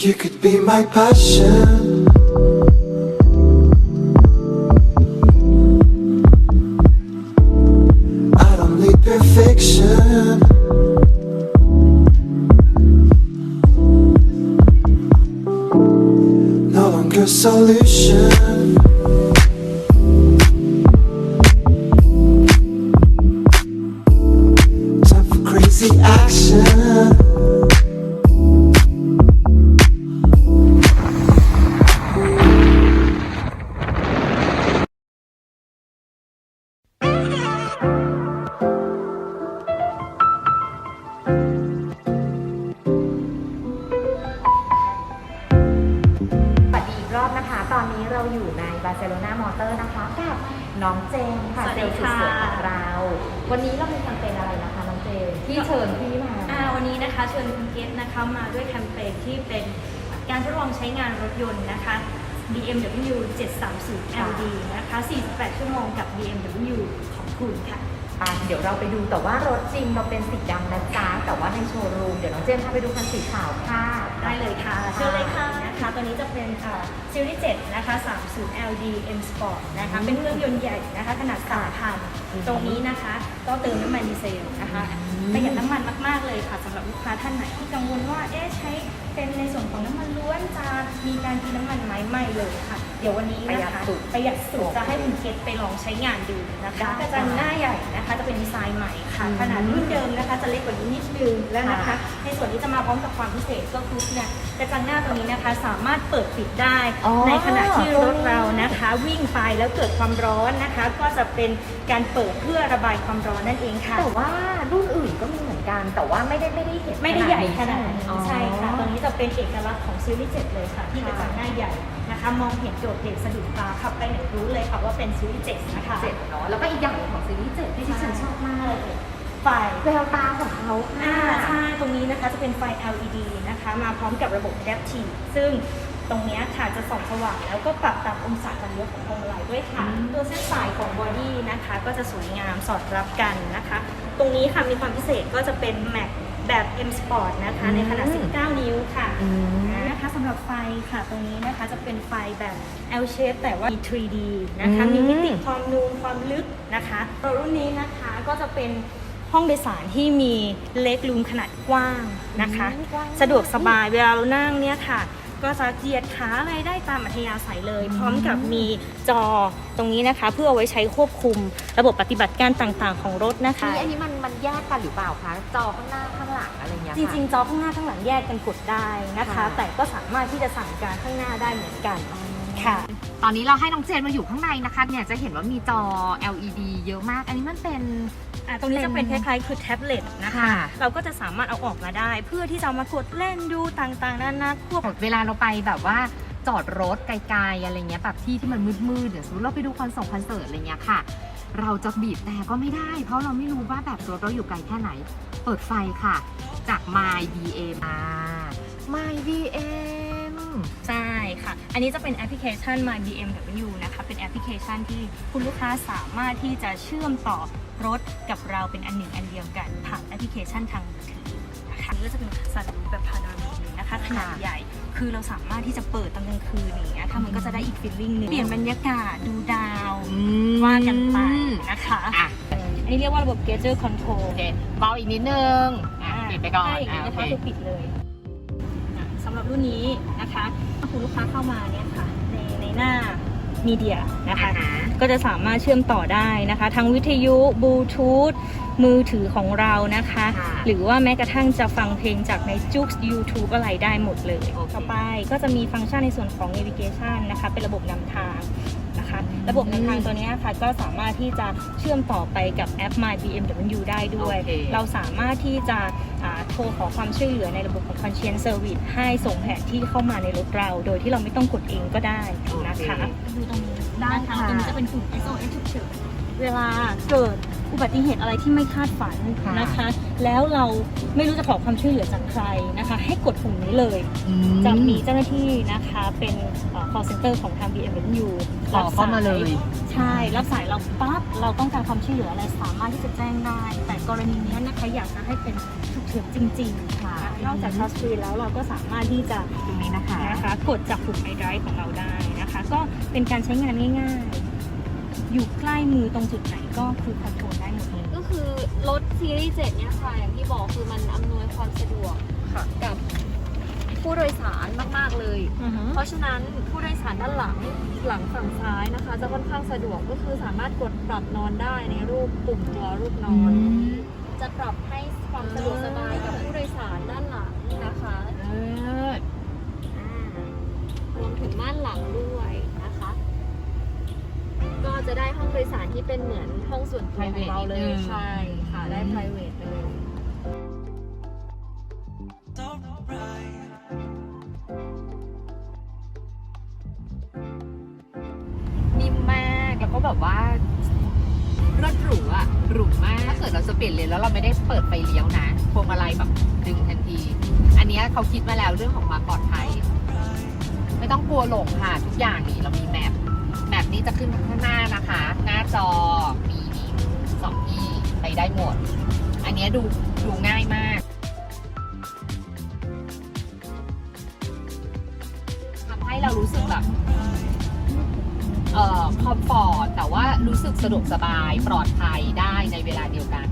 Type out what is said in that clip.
You could be my passion. I don't need perfection. No longer solution. Time for crazy action. อยู่ในบาร์เซโลนามอเตอร์นะคะกับน้องเจนค่ะสวัสเซดีลล์สุดค่ะ สวยของเรา วันนี้เรามีแคมเปญอะไรนะคะน้องเจนที่เชิญพี่มาอ่าวันนี้นะคะเชิญคุณเกตนะคะมาด้วยแคมเปญที่เป็นการทดลองใช้งานรถยนต์นะคะ BMW 730 LD นะคะ 48 ชั่วโมงกับ BMW ของคุณค่ะอะเดี๋ยวเราไปดูแต่ว่ารถจริงเราเป็นสีดำนะจ๊ะแต่ว่าในโชว์รูมเดี๋ยวน้องเจนพาไปดูคันสีขาวค่ะ ได้เลยค่ะ เชิญเลยค่ะนะคะ ตัวนี้จะเป็นซีรีส์7นะคะ 30 LD M Sport นะคะ เป็นเครื่องยนต์ใหญ่นะคะ ขนาด 3,000 ตรงนี้นะคะ ก็เติมน้ำมันดีเซลนะคะประหยัดน้ำมันมาก ๆ เลยค่ะสำหรับลูกค้าท่านไหนที่กังวลว่า เอ๊ะ ใช้เป็นในส่วนของน้ำมันล้วนจะมีการกินน้ำมันไหมไม่เลยค่ะ เดี๋ยววันนี้นะคะประหยัดสุดจะให้คุณเกตไปลองใช้งานดูนะคะกระจังหน้าใหญ่นะคะ จะเป็นดีไซน์ใหม่ค่ะ ขนาดรุ่นเดิมนะคะ จะเล็กกว่านี้นิดนึงแล้วนะคะ ในส่วนนี้จะมาพร้อมกับความพิเศษก็คือเนี่ยกระจังหน้าตัวนี้นะคะสามารถเปิดปิดได้อ๋อในขณะที่รถเรานะคะ วิ่งไปแล้วเกิดความร้อนนะคะ ก็จะเป็นการเปิดเพื่อระบายความร้อนนั่นเองค่ะแต่ว่ารุ่นอื่นก็มีเหมือนกัน แต่ว่าไม่ได้ไม่ได้เห็นไม่ได้ใหญ่ขนาดไหมนี้อ๋อใช่ค่ะตัวนี้จะเป็นเอกลักษณ์ของซีรีส์7เลยค่ะ ที่กระจังหน้าใหญ่ นะคะมองเห็นโดดเด่นสะดุดตาขับไปไหนรู้เลยค่ะว่าเป็นซีรีส์7นะคะเจ็ดเนาะแล้วก็อีกอย่างหนึ่งของซีรีส์เจ็ดที่ดิฉันชอบมากเลยไฟแววตาของเขาอ่าค่ะใช่ตรงนี้นะคะจะเป็นไฟ LED นะคะ มาพร้อมกับระบบ Adaptive ซึ่งตรงเนี้ยค่ะจะส่องสว่างแล้วก็ปรับตามองศาการเลี้ยวของพวงมาลัยด้วยค่ะ ตัวเส้นสายของบอดี้นะคะ ก็จะสวยงามสอดรับกันนะคะ ตรงนี้ค่ะมีความพิเศษก็จะเป็นแม็ก แบบ M Sport นะคะ ในขนาด 19 นิ้วค่ะอืมนะคะสำหรับไฟค่ะตรงนี้นะคะจะเป็นไฟแบบ L shape แต่ว่ามี 3D นะคะอืมมีมิติความนูนความลึกนะคะตัวรุ่นนี้นะคะก็จะเป็นห้องโดยสารที่มีเล็กรูมขนาดกว้างนะคะอืมกว้างสะดวกสบายเวลาเรานั่งเนี่ยค่ะ ก็จะเหยียดขาอะไรได้ตามอัธยาศัยเลย พร้อมกับมีจอตรงนี้นะคะ เพื่อเอาไว้ใช้ควบคุมระบบปฏิบัติการต่างๆ ของรถนะคะ นี่อันนี้มันมันแยกกันหรือเปล่าคะจอข้างหน้าข้างหลังอะไรเงี้ยจริงๆ จอข้างหน้าข้างหลังแยกกันกดได้นะคะค่ะแต่ก็สามารถที่จะสั่งการข้างหน้าได้เหมือนกันค่ะ ตอนนี้เราให้น้องเจนมาอยู่ข้างในนะคะ เนี่ยจะเห็นว่ามีจอ LED เยอะมาก อันนี้มันเป็น อะตรงนี้จะเป็นคล้ายๆคือแท็บเล็ตนะคะ ค่ะ เราก็จะสามารถเอาออกมาได้ เพื่อที่จะเอามากดเล่นดูต่างๆนานาควบ เวลาเราไปแบบว่าจอดรถไกลๆอะไรเงี้ยแบบที่ที่มันมืดๆเดี๋ยวสมมติเราไปดูคอนเสิร์ตคอนเสิร์ตอะไรเงี้ยค่ะ เราจะบีบแต่ก็ไม่ได้ เพราะเราไม่รู้ว่าแบบรถเราอยู่ไกลแค่ไหน เปิดไฟค่ะ จาก My BM อ่า My BM ใช่ค่ะ อันนี้จะเป็นแอปพลิเคชัน My BMW นะคะ เป็นแอปพลิเคชันที่คุณลูกค้าสามารถที่จะเชื่อมต่อ รถกับเราเป็นอันหนึ่งอันเดียวกันผ่านแอปพลิเคชันทางมือถือนะคะนี่ก็จะเป็นสันรูปแบบพาโนรามิกเลยนะคะขนาดใหญ่คือเราสามารถที่จะเปิดตอนกลางคืนอย่างเงี้ยค่ะมันก็จะได้อีกฟีลลิ่งหนึงเปลี่ยนบรรยากาศดูดาวว่ากันไปนะคะอะอันนี้เรียกว่าระบบ Gauge Control โอเคเบาอีกนิดนึงอะปิดไปก่อนใช่อย่างอะนี้โอนะเคคะคือปิดเลยอะสำหรับรุ่นนี้นะคะถ้าคุณลูกค้าเข้ามาเนี่ยค่ะในในหน้า มีเดียนะคะอ่าฮะก็จะสามารถเชื่อมต่อได้นะคะ ทั้งวิทยุบลูทูธมือถือของเรานะคะค่ะหรือว่าแม้กระทั่งจะฟังเพลงจากในจุก YouTube อะไรได้หมดเลยโอเคต่อไปก็จะมีฟังก์ชันในส่วนของ navigation นะคะ เป็นระบบนำทางนะคะ ระบบนำทางตัวเนี้ยค่ะก็สามารถที่จะเชื่อมต่อไปกับแอป My BMW ได้ด้วยโอเคเราสามารถที่จะอ่าโทรขอความช่วยเหลือในระบบของ Conscience Service ให้ส่งแผนที่เข้ามาในรถเรา โดยที่เราไม่ต้องกดเองก็ได้นะคะดูตรงนี้ ได้นะคะค่ะตรงนี้จะเป็นปุ่ม SOS ฉุกเฉิน เวลาเกิดอุบัติเหตุอะไรที่ไม่คาดฝันค่ะนะคะ แล้วเราไม่รู้จะขอความช่วยเหลือจากใครนะคะ ให้กดปุ่มนี้เลย อืจะมีเจ้าหน้าที่นะคะเป็นเอ่อ call center ของทาง BMW ขอเข้ามาเลย ใช่ รับสายเราปั๊บเราต้องการความช่วยเหลืออะไรสามารถที่จะแจ้งได้ แต่กรณีเนี้ยนะคะอยากจะให้เป็นฉุกเฉินจริงๆค่ะ นอกจากทัชสกรีนแล้วเราก็สามารถที่จะตรงนี้นะคะ นะคะกดจากปุ่ม iDrive ของเราได้ นะคะ ก็เป็นการใช้งานง่ายๆ อยู่ใกล้มือตรงจุดไหนก็คือคอนโทรลได้หมดเลยก็คือรถซีรีส์7เนี่ยค่ะ อย่างที่บอกคือมันอำนวยความสะดวกกับผู้โดยสารมากๆเลย เพราะฉะนั้นผู้โดยสารด้านหลังหลังฝั่งซ้ายนะคะ จะค่อนข้างสะดวกก็คือสามารถกดปรับนอนได้ในรูปปุ่มตัวรูปนอน จะปรับให้ความสะดวกสบาย ยสารที่เป็นเหมือนห้องส่วนตัวของเราเลยใช่ค่ะ ได้ private เลยนิ่มมากแล้วก็แบบว่ารถหรูอะหรูมากถ้าเกิดเราจะเปลี่ยนเลนแล้วเราไม่ได้เปิดไฟเลี้ยวนะพวงมาลัยแบบดึงทันที อันเนี้ยเขาคิดมาแล้วเรื่องของความปลอดภัย ไม่ต้องกลัวหลงค่ะ ทุกอย่างนี่เรามีแมป แบบนี้จะขึ้นข้างหน้านะคะ หน้าจอมีสองที่ไปได้หมด อันนี้ดูดูง่ายมากทำให้เรารู้สึกแบบเอ่อคอมฟอร์ตแต่ว่ารู้สึกสะดวกสบายปลอดภัยได้ในเวลาเดียวกัน